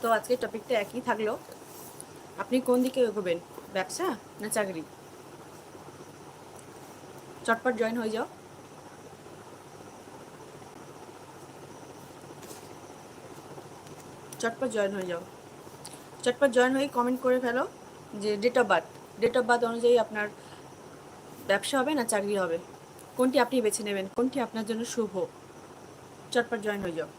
তো আজকে টপিকটা একই থাকল। আপনি কোন দিকে এগোবেন, ব্যবসা না চাকরি? চটপট জয়েন হয়ে যাও। চটপট জয়েন হয়ে যাও। চটপট জয়েন হয়ে কমেন্ট করে ফেলো যে date of birth date of birth অনুযায়ী আপনার ব্যবসা হবে না চাকরি হবে? কোনটি আপনি বেছে নেবেন? কোনটি আপনার জন্য শুভ? চটপট জয়েন হয়ে যাও।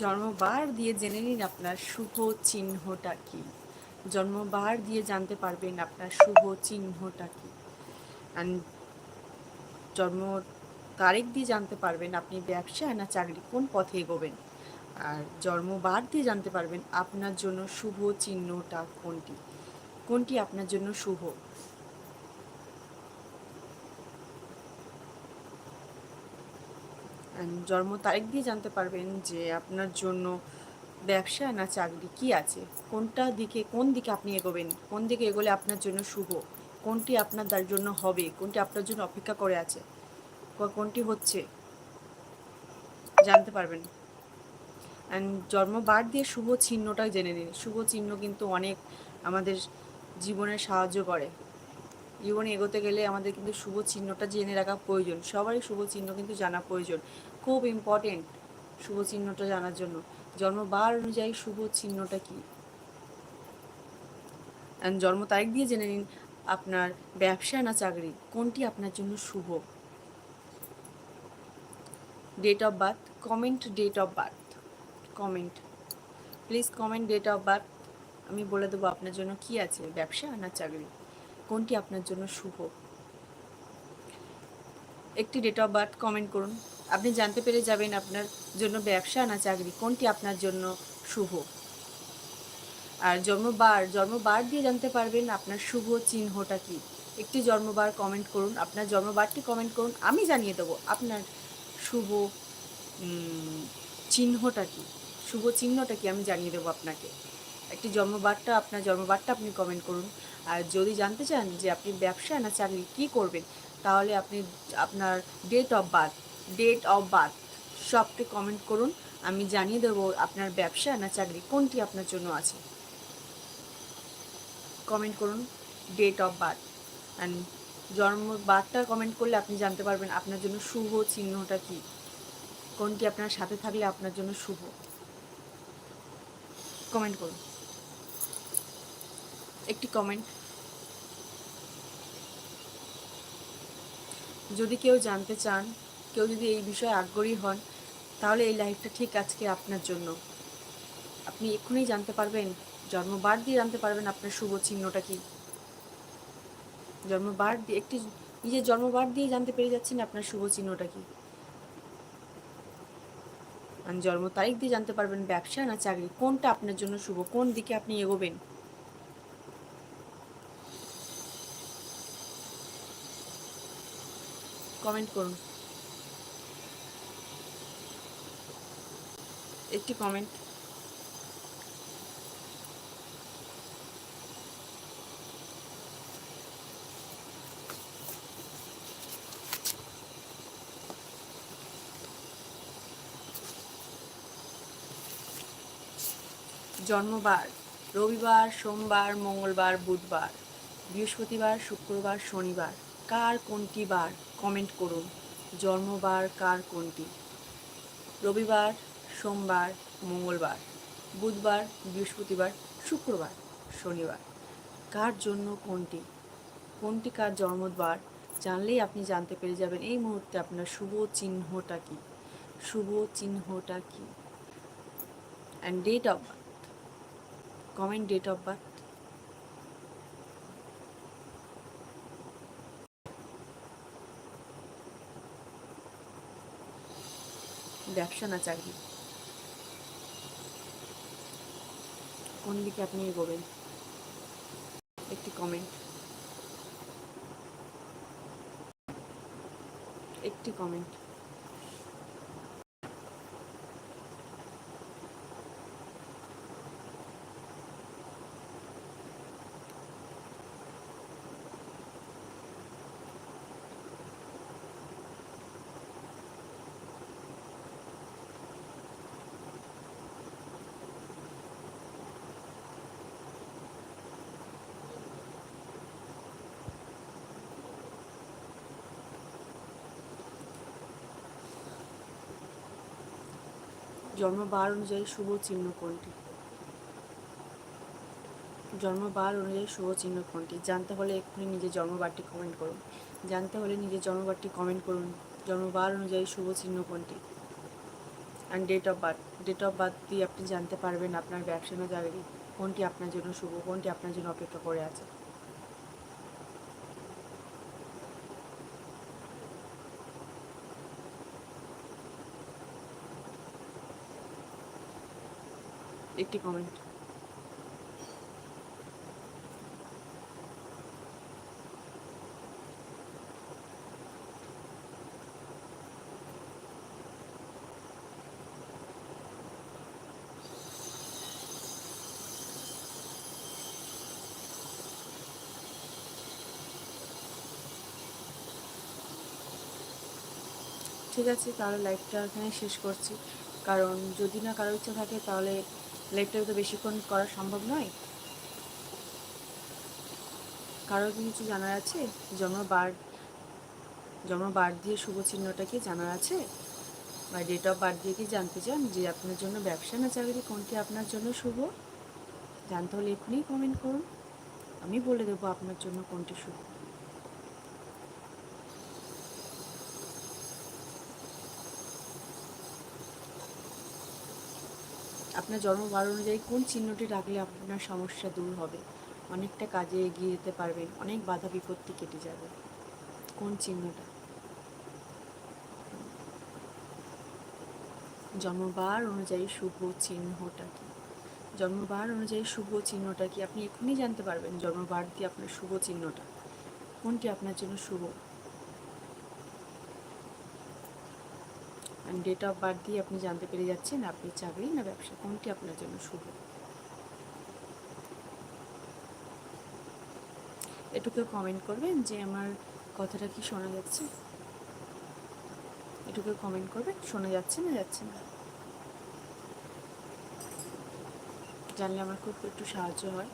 জন্মবার দিয়ে জেনে নিন আপনার শুভ চিহ্নটা কি। জন্মবার দিয়ে জানতে পারবেন আপনার শুভ চিহ্নটা কি। জন্ম তারিখ দিয়ে জানতে পারবেন আপনি ব্যবসা না চাকরি, কোন পথে এগোবেন। আর জন্মবার দিয়ে জানতে পারবেন আপনার জন্য শুভ চিহ্নটা কোনটি। কোনটি আপনার জন্য শুভ? জন্ম তারিখ দিয়ে জানতে পারবেন যে আপনার জন্য ব্যবসা না চাকরি কি আছে। কোনটা দিকে, কোন দিকে আপনি এগোবেন? কোন দিকে এগোলে আপনার জন্য শুভ? কোনটি আপনার জন্য হবে? কোনটি আপনার জন্য অপেক্ষা করে আছে? কোনটি হচ্ছে? জানতে পারবেন। অ্যান্ড জন্মবার দিয়ে শুভ চিহ্নটা জেনে নিন। শুভ চিহ্ন কিন্তু অনেক আমাদের জীবনে সাহায্য করে। জীবনে এগোতে গেলে আমাদের কিন্তু শুভ চিহ্নটা জেনে রাখা প্রয়োজন। সবারই শুভ চিহ্ন কিন্তু জানা প্রয়োজন। খুব ইম্পর্টেন্ট শুভ চিহ্নটা জানার জন্য। জন্মবার অনুযায়ী শুভ চিহ্নটা কি? জন্ম তারিখ দিয়ে জেনে নিন, আপনার ব্যবসা না চাকরি? কোনটি আপনার জন্য শুভ? Date of birth comment date of birth comment please comment date of birth আমি বলে দেবো আপনার জন্য কি আছে, ব্যবসা না চাকরি? কোনটি আপনার জন্য শুভ? একটি ডেট অফ বার্থ কমেন্ট করুন। আপনি জানতে পেরে যাবেন আপনার জন্য ব্যবসা না চাকরি, কোনটি আপনার জন্য শুভ। আর জন্মবার জন্মবার দিয়ে জানতে পারবেন আপনার শুভ চিহ্নটা কি। একটি জন্মবার কমেন্ট করুন, আপনার জন্মবারটি কমেন্ট করুন, আমি জানিয়ে দেবো আপনার শুভ চিহ্নটা কি। শুভ চিহ্নটা কি আমি জানিয়ে দেবো আপনাকে। একটি জন্মবারটা, আপনার জন্মবারটা আপনি কমেন্ট করুন। আর যদি জানতে চান যে আপনি ব্যবসা না চাকরি, কী করবেন তাহলে আপনি আপনার date of birth date of birth সবটি কমেন্ট করুন। আমি জানিয়ে দেবো আপনার ব্যবসা না চাকরি কোনটি আপনার জন্য আছে। কমেন্ট করুন ডেট অফ বার্থ অ্যান্ড জন্ম বারটা কমেন্ট করলে আপনি জানতে পারবেন আপনার জন্য শুভ চিহ্নটা কি। কোনটি আপনার সাথে থাকলে আপনার জন্য শুভ। কমেন্ট করুন। একটি কমেন্ট যদি কেউ জানতে চান, কেউ যদি এই বিষয়ে আগ্রহী হন, তাহলে এই লাইফটা ঠিক আজকে আপনার জন্য। আপনি এক্ষুনি জানতে পারবেন জন্মবার দিয়ে জানতে পারবেন আপনার শুভ চিহ্নটা কি। জন্মবার দিয়ে, একটি নিজের জন্মবার দিয়ে জানতে পেরে যাচ্ছেন আপনার শুভ চিহ্নটা কি। আর জন্ম তারিখ দিয়ে জানতে পারবেন ব্যবসা না চাকরি, কোনটা আপনার জন্য শুভ, কোন দিকে আপনি এগোবেন। কমেন্ট করুন। একটি কমেন্ট জন্মবার রবিবার সোমবার মঙ্গলবার বুধবার বৃহস্পতিবার শুক্রবার শনিবার। কার কোনটি বার কমেন্ট করুন। জন্মবার কার কোনটি? রবিবার, সোমবার, মঙ্গলবার, বুধবার, বৃহস্পতিবার, শুক্রবার, শনিবার। কার জন্য কোনটি? কোনটি কার জন্মবার? জানলেই আপনি জানতে পেরে যাবেন এই মুহূর্তে আপনার শুভ চিহ্নটা কী? শুভ চিহ্নটা কী? And date of birth comment date of birth ব্যবসা না চাকরি? কোন দিকে আপনি এগোবেন? একটি কমেন্ট একটি কমেন্ট জন্মবার অনুযায়ী শুভ চিহ্ন কোনটি? জন্মবার অনুযায়ী শুভ চিহ্ন কোনটি? জানতে হলে এক্ষুনি নিজের জন্মবারটি কমেন্ট করুন। জানতে হলে নিজের জন্মবারটি কমেন্ট করুন। জন্মবার অনুযায়ী শুভ চিহ্ন কোনটি? And date of birth date of birth দিয়ে আপনি জানতে পারবেন আপনার ব্যবসা না চাকরি কোনটি আপনার জন্য শুভ? কোনটি আপনার জন্য অপেক্ষা করে আছে? একটি কমেন্ট ঠিক আছে, তাহলে লাইভটা এখানে শেষ করছি। কারণ যদি না কারও ইচ্ছা থাকে, তাহলে লাইভটা তো বেশিক্ষণ করা সম্ভব নয়। কারও কি কিছু জানার আছে? জন্মবার জন্মবার দিয়ে শুভ চিহ্নটা কি জানার আছে? বা ডেট অফ বার্থ দিয়ে কি জানতে চান যে আপনার জন্য ব্যবসা না চাকরি কোনটি আপনার জন্য শুভ? জানতে হলে এখনই কমেন্ট করুন। আমি বলে দেবো আপনার জন্য কোনটি শুভ। আপনার জন্মবার অনুযায়ী কোন চিহ্নটি রাখলে আপনার সমস্যা দূর হবে? অনেকটা কাজে এগিয়ে যেতে পারবেন, অনেক বাধা বিপত্তি কেটে যাবে। কোন চিহ্নটা? জন্মবার অনুযায়ী শুভ চিহ্নটা কি? জন্মবার অনুযায়ী শুভ চিহ্নটা কি? আপনি এখনই জানতে পারবেন জন্মবার দিয়ে আপনার শুভ চিহ্নটা। কোনটি আপনার জন্য শুভ? ডেট অফ বার্থ দিয়ে আপনি জানতে পেরে যাচ্ছেন, আপনি চাকরি না ব্যবসা, কোনটি আপনার জন্য শুভ? এটুকু কমেন্ট করবেন যে আমার কথাটা কি শোনা যাচ্ছে? এটুকু কমেন্ট করবেন, শোনা যাচ্ছে না যাচ্ছে না? জানলে আমার খুব একটু সাহায্য হয়।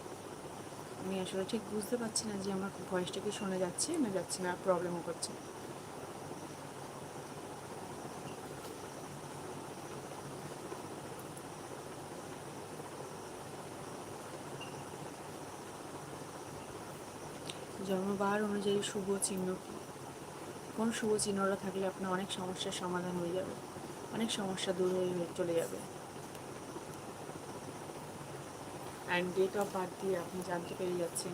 আমি আসলে ঠিক বুঝতে পারছি না যে আমার ভয়েসটা কি শোনা যাচ্ছে না যাচ্ছে না প্রবলেমও করছে। জন্মবার অনুযায়ী শুভ চিহ্ন কোন শুভ চিহ্নটা থাকলে আপনার অনেক সমস্যার সমাধান হয়ে যাবে? অনেক সমস্যা দূর হয়ে চলে যাবে। অ্যান্ড ডেট অফ বার্থ দিয়ে আপনি জানতে পেরে যাচ্ছেন,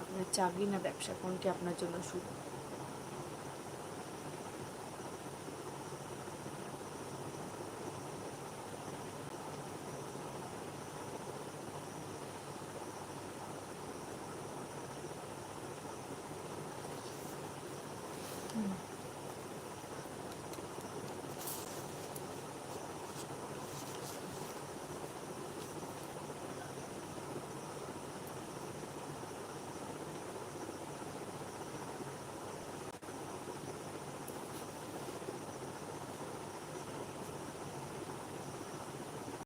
আপনার চাকরি না ব্যবসা কোনটি আপনার জন্য শুভ?